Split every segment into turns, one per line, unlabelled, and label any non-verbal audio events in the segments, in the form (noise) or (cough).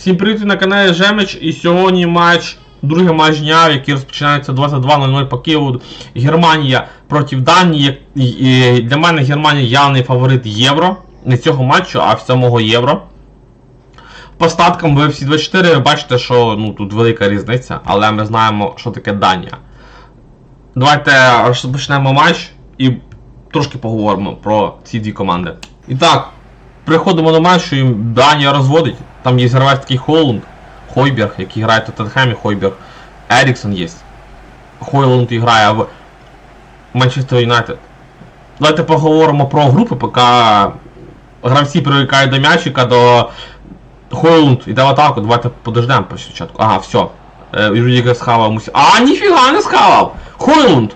Всім привіт на каналі Жемич і сьогодні матч, другий матч дня, який розпочинається 22.00 по Києву. Германія проти Данії. Для мене Германія явний фаворит Євро. Не цього матчу, а самого Євро. По статкам ви всі 24 ви бачите, що ну, тут велика різниця, але ми знаємо, що таке Данія. Давайте розпочнемо матч і трошки поговоримо про ці дві команди. І так, приходимо до матчу, і Данія розводить. Там є гравець такий Холланд, Хойберг, який грає в Тоттенхемі, Хойберг. Еріксон є. Хойланд грає в Манчестер Юнайтед. Давайте поговоримо про групи, поки гравці привикають до м'ячика, до Хойланд іде в атаку. Давайте подождемо по спочатку. Ага, все. Е, Рюдігер схавав мусі. А, ніфіга не схавав! Хойланд!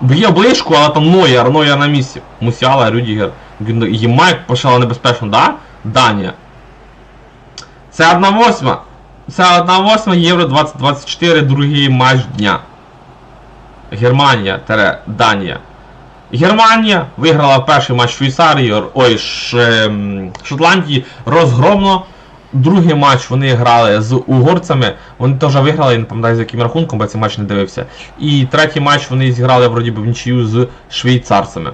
Б'є ближку, але там Нойер, Нойер на місці. Мусіала, Рюдігер. Ємайк почала небезпечно, да? Данія. Це 1-8. Це 1-8 Євро 2024, другий матч дня. Германія тере Данія. Германія виграла перший матч Швейцарії, ой, Ш, ем, Шотландії розгромно. Другий матч вони грали з угорцями. Вони теж виграли, я не пам'ятаю з яким рахунком, бо цей матч не дивився. І третій матч вони зіграли вроді би в нічию з швейцарцями.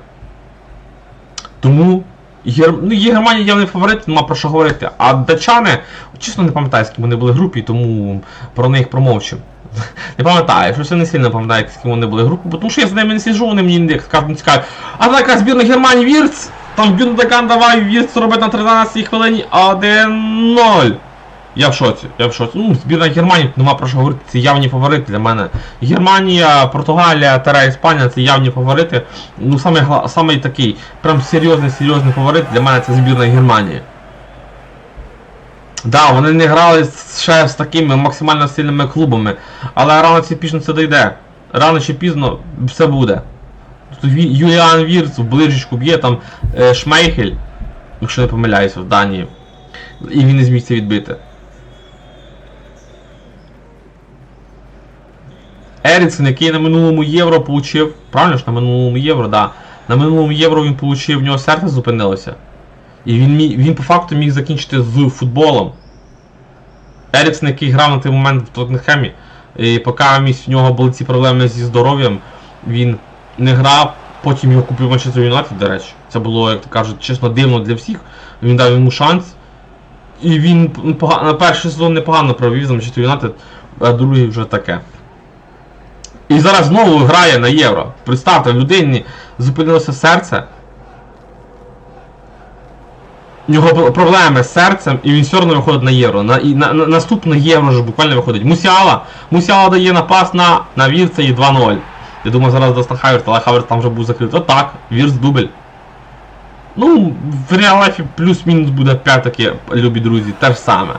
Тому Гер... ну, є Германія явний фаворит, нема про що говорити. А датчани, чесно не пам'ятаю, з ким вони були в групі, тому про них промовчу. (laughs) Не пам'ятаю, щось я не сильно пам'ятаю, з ким вони були в групі, бо тому що я з ними не сижу, вони мені не кажуть, цікаві. А така збірна Германії Вірц, там Гюндаган давай Вірц робить на 13 хвилині 1-0. Я в шоці, я в шоці. Ну, збірна Германії, нема про що говорити, це явні фаворити для мене. Германія, Португалія, Тера Іспанія це явні фаворити. Ну, саме, саме такий, прям серйозний, серйозний фаворит для мене це збірна Германії. Да, вони не грали ще з такими максимально сильними клубами, але рано чи пізно це дійде. Рано чи пізно все буде. Юліан Вірц в ближечку б'є там е, Шмейхель, якщо не помиляюся, в Данії. І він не зміг це відбити. Еріксон, який на минулому євро получив. Правильно ж на минулому євро, да. На минулому євро він получив, в нього серце зупинилося. І він, він по факту міг закінчити з футболом. Еріксон, який грав на той момент в Тоттенхемі, і поки місць в нього були ці проблеми зі здоров'ям, він не грав, потім його купив Манчестер Юнайтед, до речі. Це було, як то кажуть, чесно дивно для всіх. Він дав йому шанс. І він на перший сезон непогано провів за Манчестер Юнайтед, а другий вже таке. І зараз знову грає на євро. Представте, людині зупинилося серце. У нього проблеми з серцем, і він все одно виходить на євро. На, на, на, наступне євро ж буквально виходить. Мусіала. Мусіала дає напас на, на Вірца і 2-0. Я думаю, зараз дасть на Хаверт, але Хаверт там вже був закритий. Отак, Вірц дубль. Ну, в реал-лайфі плюс-мінус буде 5 таке, любі друзі, те ж саме.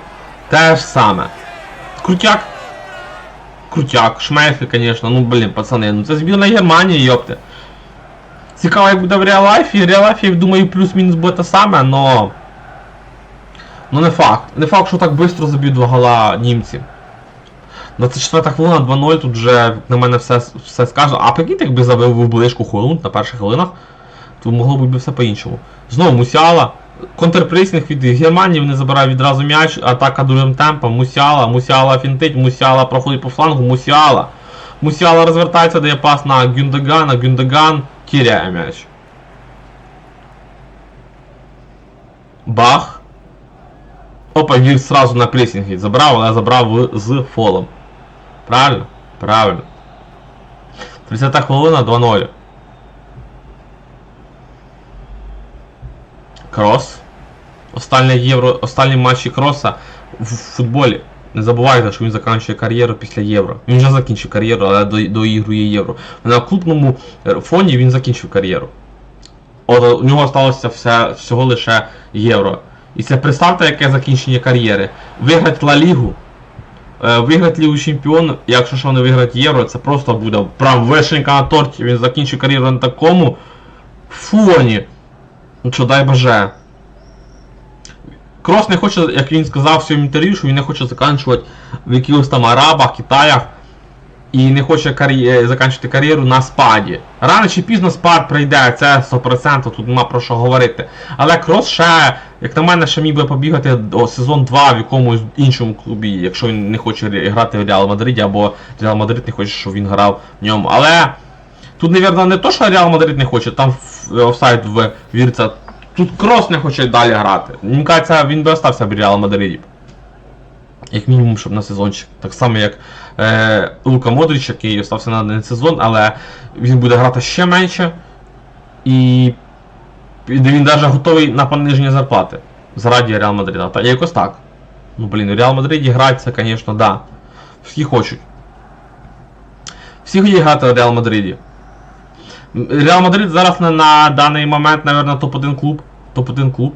Те ж саме. Крутяк. Крутяк, Шмейхель, конечно, ну блін, пацани, ну це збірна Германії, йопте. Цікаво, як буде в реал-лайфі. В реал-лайфі, я думаю, плюс-мінус буде те саме, но... Ну не факт. Не факт, що так швидко заб'ють два гола німці. 24 хвилина 2-0, тут вже на мене все, все скаже. А прикиньте, якби забив в ближку Холунд на перших хвилинах, то могло б все по-іншому. Знову Мусіала. Контрпресінг від Германії вони забирають відразу м'яч, атака другим темпом, Мусіала, Мусіала фінтить, Мусіала проходить по флангу, Мусіала. Мусіала розвертається, дає пас на Гюндагана, Гюндаган тіряє м'яч. Бах. Опа, він сразу на пресінгі забрав, але забрав з фолом. Правильно? Правильно. 30 хвилина 2-0. Крос. Останнє євро, останні матчі Кроса в футболі. Не забувайте, що він закінчує кар'єру після євро. Він вже закінчив кар'єру, але до, доігрує євро. На клубному е, фоні він закінчив кар'єру. От у нього сталося все, всього лише євро. І це представте, яке закінчення кар'єри. Виграти Ла Лігу, е, виграти Лігу Чемпіонів, і якщо що не виграти євро, це просто буде прям вишенька на торті. Він закінчив кар'єру на такому фоні. Ну що, дай боже. Крос не хоче, як він сказав в своєму інтерв'ю, що він не хоче закінчувати в якихось там Арабах, Китаях. і не хоче кар'є... е, закінчити кар'єру на спаді. Рано чи пізно спад прийде, це 100%, тут нема про що говорити. Але Крос ще, як на мене, ще міг би побігати до сезон 2 в якомусь іншому клубі, якщо він не хоче грати в Реал Мадриді, або Реал Мадрид не хоче, щоб він грав в ньому. Але тут, мабуть, не то, що Реал Мадрид не хоче, там офсайд в віриться. Тут Крос не хоче далі грати. Мені кажеться, він би остався в Реал Мадриді. Як мінімум, щоб на сезончик. Так само, як е, Лука Модрич, який остався на один сезон, але він буде грати ще менше. І він навіть готовий на пониження зарплати. Заради Реал Мадрида. Та якось так. Ну блін, у Реал Мадриді грати це, звісно, да. Всі хочуть. Всі хочуть грати в Реал Мадриді. Реал Мадрид зараз на, на даний момент, мабуть, топ-1 клуб. Топ-1 клуб.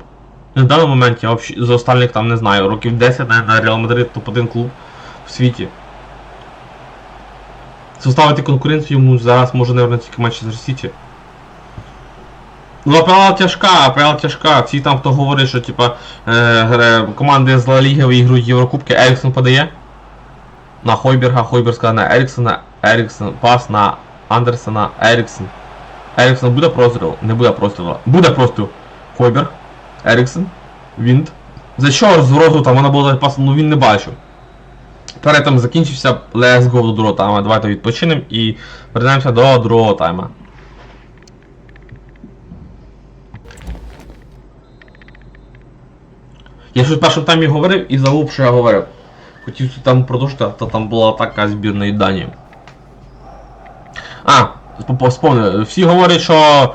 На даний момент я за останніх там не знаю, років 10 на Реал Мадрид топ-1 клуб в світі. Составити конкуренцію йому зараз може, мабуть, тільки Манчестер Сіті. Ну, АПЛ тяжка, АПЛ тяжка. Всі там, хто говорить, що типа е, команди з Ла Ліги виігрують Єврокубки, Еріксон подає. На Хойберга, Хойберг сказав на Еріксона, Еріксон, пас на Андерсона, Еріксон. Еріксон буде простріл? Не буде прострілу. Буде простріл. Хойберг, Еріксон, Вінт. За що розу там вона була пас, ну він не бачив. Перед там закінчився Let's go до другого тайма. Давайте відпочинемо і вернемося до другого тайма. Я щось в першому таймі говорив і забув, що я говорив. Хотів там продовжити, то там була атака збірної Данії. А, сп- Всі говорять, що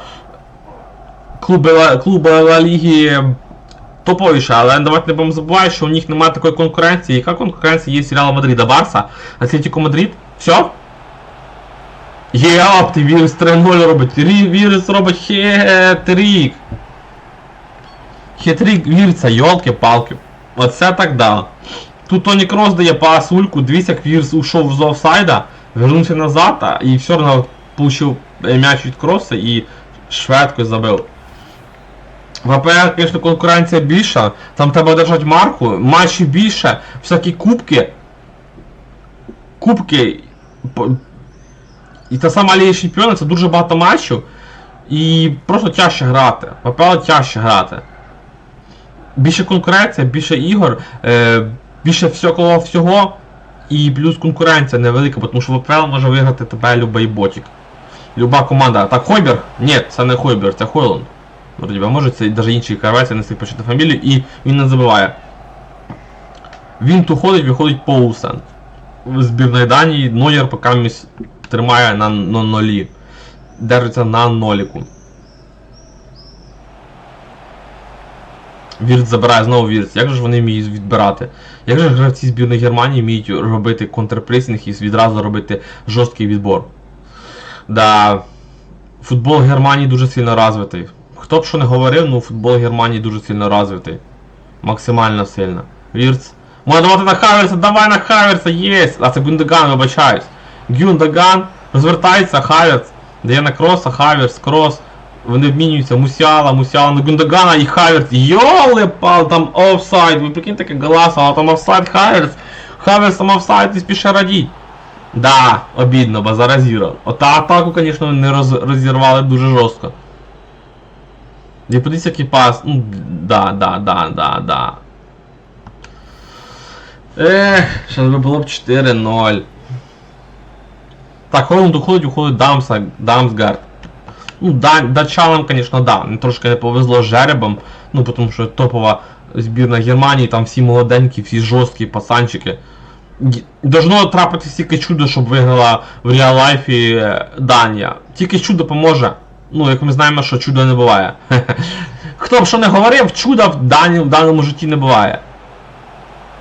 клуби, Ла- Ліги топовіше, але давайте не будемо забувати, що у них немає такої конкуренції. Яка конкуренція є з Реала Мадрида? Барса, Атлетико Мадрид? Все? Єап, ти вірус 3-0 робить. Вірус робить хетрік. Хитрик вірця, йолки-палки. Оце так да. Тут Тоні Крос дає пас Ульку, дивіться, як Вірс ушов з офсайда, вернувся назад а, і все одно получив е, м'яч від Кроса і швидко забив. В АПЛ, звісно, конкуренція більша, там треба держати марку, матчів більше, всякі кубки. Кубки. І та сама Ліга Чемпіонів, це дуже багато матчів. І просто тяжче грати. В АПЛ тяжче грати більше конкуренція, більше ігор, е, більше всього всього, і плюс конкуренція невелика, тому що в АПЛ може виграти тебе любий ботик. Люба команда. Так, Хойберг? Ні, це не Хойберг, це Хойланд. Вроді би, може це навіть інший карвець, я не встиг почути фамілію, і він не забиває. Він тут ходить, виходить Поулсен. В збірної Данії Нойер поки місь тримає на, на нолі. Держиться на ноліку. Вірт забирає знову Вірт. Як же ж вони вміють відбирати? Як же гравці збірної Германії вміють робити контрпресінг і відразу робити жорсткий відбор? Да. Футбол Германії дуже сильно розвитий. Хто б що не говорив, ну футбол Германії дуже сильно розвитий. Максимально сильно. Вірц. Можна давати на Хаверса, давай на Хаверса, єсть! А це Гюндаган, вибачаюсь. Гюндаган, розвертається, Хаверс, дає на Кроса, Хаверс, Крос. Вони обмінюються, Мусіала, Мусіала на Гундагана і Хаверс. Йоли пал, там офсайд. Ви прикиньте, як галаса, а там офсайд Хаверс. Хаверс там офсайд і спіше радіть. Да, обідно, бо заразіров. Ота атаку, звісно, не роз, розірвали дуже жорстко. І подивіться, який пас. Ну, да, да, да, да, да. Ех, ще би було б 4-0. Так, Холланд уходить, уходить Дамса, Дамсгард. Ну, да, датчанам, конечно, да. Трошки не повезло жеребом. Ну, тому що топова збірна Германії, там всі молоденькі, всі жорсткі пацанчики. Должно трапитися тільки чудо, щоб виграла в реал лайфі е, Данія. Тільки чудо поможе. Ну, як ми знаємо, що чудо не буває. (laughs) Хто б що не говорив, чуда в, в даному житті не буває.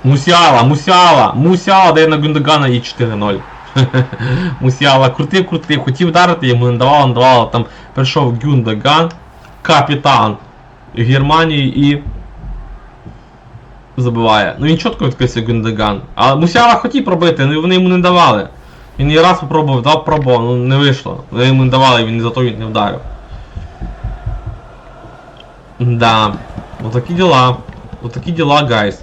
Мусіала, Мусіала, Мусіала дає на Гундагана і 4-0. (laughs) Мусіала крутив, крутив, хотів вдарити, йому не давало, не давало. Там прийшов Гюндаган, капітан Германії і забиває. Ну він чітко відкрився Гюндаган. А Мусіала хотів пробити, але вони йому не давали. Він і раз попробував, дав пробував, ну не вийшло. Вони йому не давали, він зато він не вдарив. Да. Вот такі дела. Вот такі дела, гайс.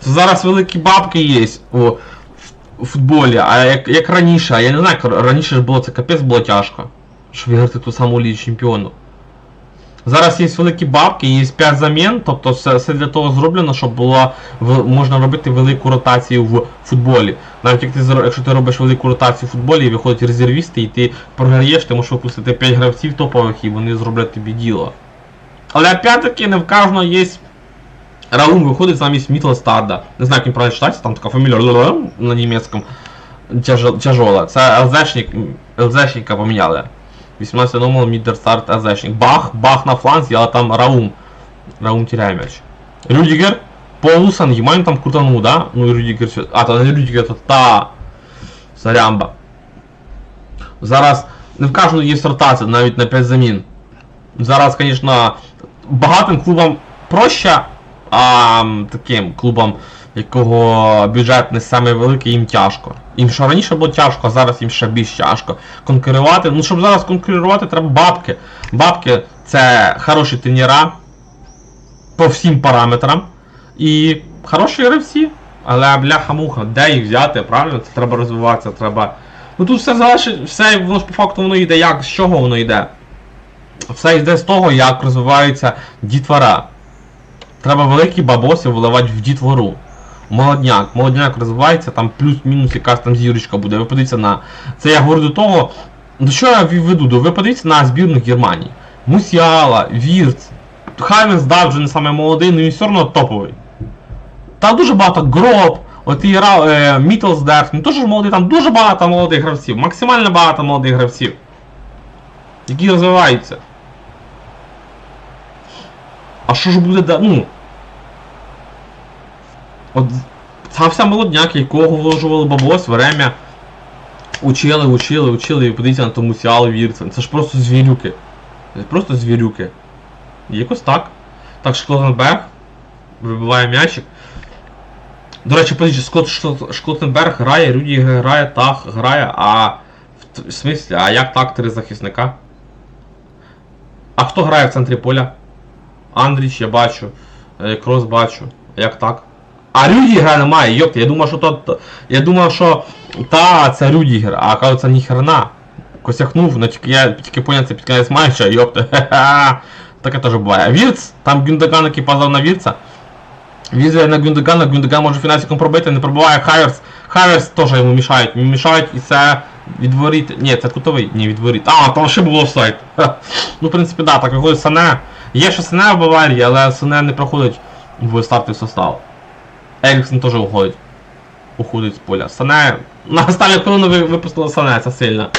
Це зараз великі бабки є у футболі, а як, як раніше, а я не знаю, раніше ж було це капець було тяжко. Щоб виграти ту саму Лігу чемпіонів. Зараз є великі бабки, є 5 замін, тобто все, все для того зроблено, щоб було в- можна робити велику ротацію в футболі. Навіть як ти, якщо ти робиш велику ротацію в футболі і виходять резервісти, і ти програєш, ти можеш випустити 5 гравців топових і вони зроблять тобі діло. Але опять-таки не в кожного є. Раум виходить замість Мітлстарда. Не знаю, як він правильно читається, там така фамілія на німецькому тяжо- тяжола. Це ЛЗшник, ЛЗшника поміняли. 18 номер Мідерстарт ЛЗшник. Бах, бах на фланзі, але там Раум. Раум теряє м'яч. Рюдігер, Полусан, Ємайн там крутанув, да? Ну і Рюдігер ще. А, то не Рюдігер, то та. Сарямба. Зараз не в кожного є ротація, навіть на 5 замін. Зараз, звісно, багатим клубам проще, а таким клубам, якого бюджет не саме великий, їм тяжко. Їм що раніше було тяжко, а зараз їм ще більш тяжко. Конкурувати. Ну, щоб зараз конкурувати, треба бабки. Бабки це хороші тренера по всім параметрам. І хороші гравці. Але бляха-муха, де їх взяти, правильно? Це треба розвиватися, треба. Ну тут все залежить, все воно по факту воно йде як, з чого воно йде. Все йде з того, як розвивається дітвора. Треба великі бабоси вливати в дітвору. Молодняк. Молодняк розвивається, там плюс-мінус якась там зірочка буде. Ви подивіться на. Це я говорю до того. До що я веду? Ви подивіться на збірну Германії. Мусіала, Вірц. Хайвенс, да, вже не саме молодий, але він все одно топовий. Там дуже багато гроб, от і е, Мітлсдерф, він теж молодий, там дуже багато молодих гравців, максимально багато молодих гравців. Які розвиваються. А що ж буде да. Ну. От ця вся молодняк, якого вложували баблос, время. Учили, учили, учили, і подивіться на тому сіалу Вірцен. Це ж просто звірюки. Це просто звірюки. Якось так. Так, Шклотенберг вибиває м'ячик. До речі, подивіться, Шклот, Шклот- Шклотенберг грає, Рюді грає, так, грає, а в смислі, а як так три захисника? А хто грає в центрі поля? Андріч, я бачу. е, Крос бачу. Як так? А Рюдігера немає, йопта, я думав, що то. Я думав, що та це Рюдігер, а кажеться ніхрена. Косяхнув, ну тільки я тільки поняв це під кінець матча, йопта. (laughs) Таке теж буває. Вірц, там Гюндаган, який пазав на Вірца. Візує на Гюндагана, Гюндаган може фінансиком пробити, не пробиває Хайверс. Хайверс теж йому мішають. Мішають і це відворіт. Ні, це кутовий, ні, відворіт. А, там ще було. Ха. (laughs) Ну, в принципі, да, так виходить Сане. Є ще Сане в Баварії, але Сане не проходить в стартовий состав. Еріксон теж уходить. Уходить з поля. Сане. На останню хвилину ви- випустили Сане, це сильно.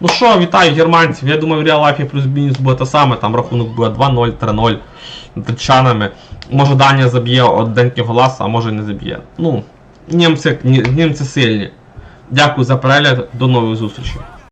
Ну що, вітаю германців. Я думаю, в Real Life плюс-мінус буде те саме, там рахунок буде 2-0, 3-0 датчанами. Може Данія заб'є одненький голас, а може не заб'є. Ну, німці, німці сильні. Дякую за перегляд, до нових зустрічей.